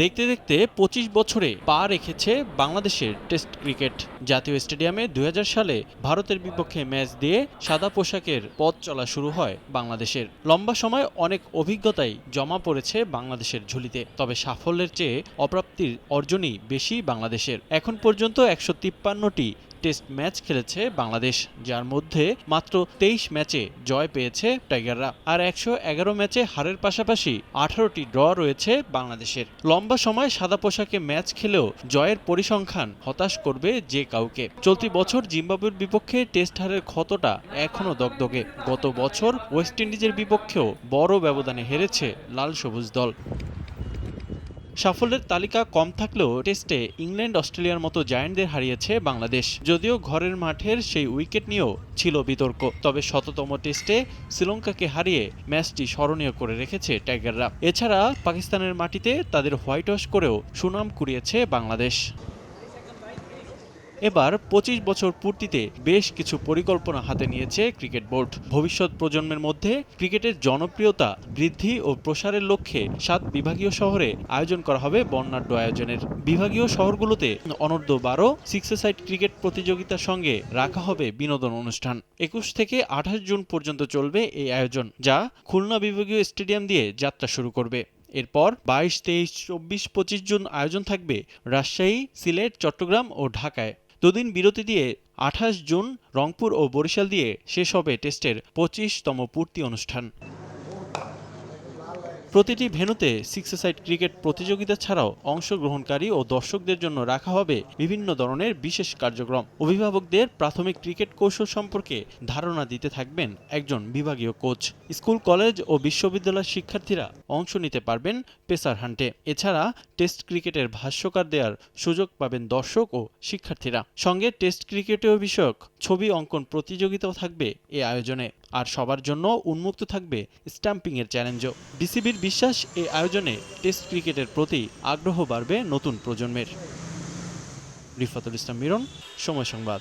দেখতে দেখতে পঁচিশ বছরে পা রেখেছে বাংলাদেশের টেস্ট ক্রিকেট জাতীয় স্টেডিয়ামে দু হাজার সালে ভারতের বিপক্ষে ম্যাচ দিয়ে সাদা পোশাকের পথ চলা শুরু হয় বাংলাদেশের। লম্বা সময় অনেক অভিজ্ঞতাই জমা পড়েছে বাংলাদেশের ঝুলিতে, তবে সাফল্যের চেয়ে অপ্রাপ্তির অর্জনই বেশি বাংলাদেশের। এখন পর্যন্ত একশো তিপ্পান্নটি টেস্ট ম্যাচ খেলেছে বাংলাদেশ, যার মধ্যে মাত্র তেইশ ম্যাচে জয় পেয়েছে টাইগাররা। আর একশো এগারো ম্যাচে হারের পাশাপাশি আঠারোটি ড্র রয়েছে বাংলাদেশের। লম্বা সময় সাদা পোশাকে ম্যাচ খেলেও জয়ের পরিসংখ্যান হতাশ করবে যে কাউকে। চলতি বছর জিম্বাবুয়ের বিপক্ষে টেস্ট হারের ক্ষতটা এখনও দগদগে। গত বছর ওয়েস্ট ইন্ডিজের বিপক্ষেও বড় ব্যবধানে হেরেছে লাল সবুজ দল। সাফল্যের তালিকা কম থাকলেও টেস্টে ইংল্যান্ড, অস্ট্রেলিয়ার মতো জায়ান্টদের হারিয়েছে বাংলাদেশ। যদিও ঘরের মাঠের সেই উইকেট নিয়েও ছিল বিতর্ক, তবে শততম টেস্টে শ্রীলঙ্কাকে হারিয়ে ম্যাচটি স্মরণীয় করে রেখেছে টাইগাররা। এছাড়া পাকিস্তানের মাটিতে তাদের হোয়াইট ওয়াশ করেও সুনাম কুড়িয়েছে বাংলাদেশ। এবার পঁচিশ বছর পূর্তিতে বেশ কিছু পরিকল্পনা হাতে নিয়েছে ক্রিকেট বোর্ড। ভবিষ্যৎ প্রজন্মের মধ্যে ক্রিকেটের জনপ্রিয়তা বৃদ্ধি ও প্রসারের লক্ষ্যে সাত বিভাগীয় শহরে আয়োজন করা হবে বর্ণাঢ্য আয়োজনের। বিভাগীয় শহরগুলোতে অনূর্ধ্ব বারো সিক্স সাইড ক্রিকেট প্রতিযোগিতার সঙ্গে রাখা হবে বিনোদন অনুষ্ঠান। একুশ থেকে আঠাশ জুন পর্যন্ত চলবে এই আয়োজন, যা খুলনা বিভাগীয় স্টেডিয়াম দিয়ে যাত্রা শুরু করবে। এরপর বাইশ, তেইশ, চব্বিশ, পঁচিশ জুন আয়োজন থাকবে রাজশাহী, সিলেট, চট্টগ্রাম ও ঢাকায়। দুদিন বিরতি দিয়ে আঠাশ জুন রংপুর ও বরিশাল দিয়ে শেষ হবে টেস্টের পঁচিশতম পূর্তি অনুষ্ঠান। প্রতিটি ভেন্যুতে সিক্স সাইড ক্রিকেট প্রতিযোগিতা ছাড়াও অংশগ্রহণকারী ও দর্শকদের জন্য রাখা হবে বিভিন্ন ধরনের বিশেষ কার্যক্রম। অভিভাবকদের প্রাথমিক ক্রিকেট কৌশল সম্পর্কে ধারণা দিতে থাকবেন একজন বিভাগীয় কোচ। স্কুল, কলেজ ও বিশ্ববিদ্যালয়ের শিক্ষার্থীরা অংশ নিতে পারবেন পেসার হান্টে। এছাড়া টেস্ট ক্রিকেটের ভাষ্যকার দেওয়ার সুযোগ পাবেন দর্শক ও শিক্ষার্থীরা। সঙ্গে টেস্ট ক্রিকেটীয় বিষয়ক ছবি অঙ্কন প্রতিযোগিতাও থাকবে এ আয়োজনে। আর সবার জন্য উন্মুক্ত থাকবে স্ট্যাম্পিংয়ের চ্যালেঞ্জও। বিসিবির বিশ্বাস এই আয়োজনে টেস্ট ক্রিকেটের প্রতি আগ্রহ বাড়বে নতুন প্রজন্মের। রিফাতুল ইসলাম মিরন, সময় সংবাদ।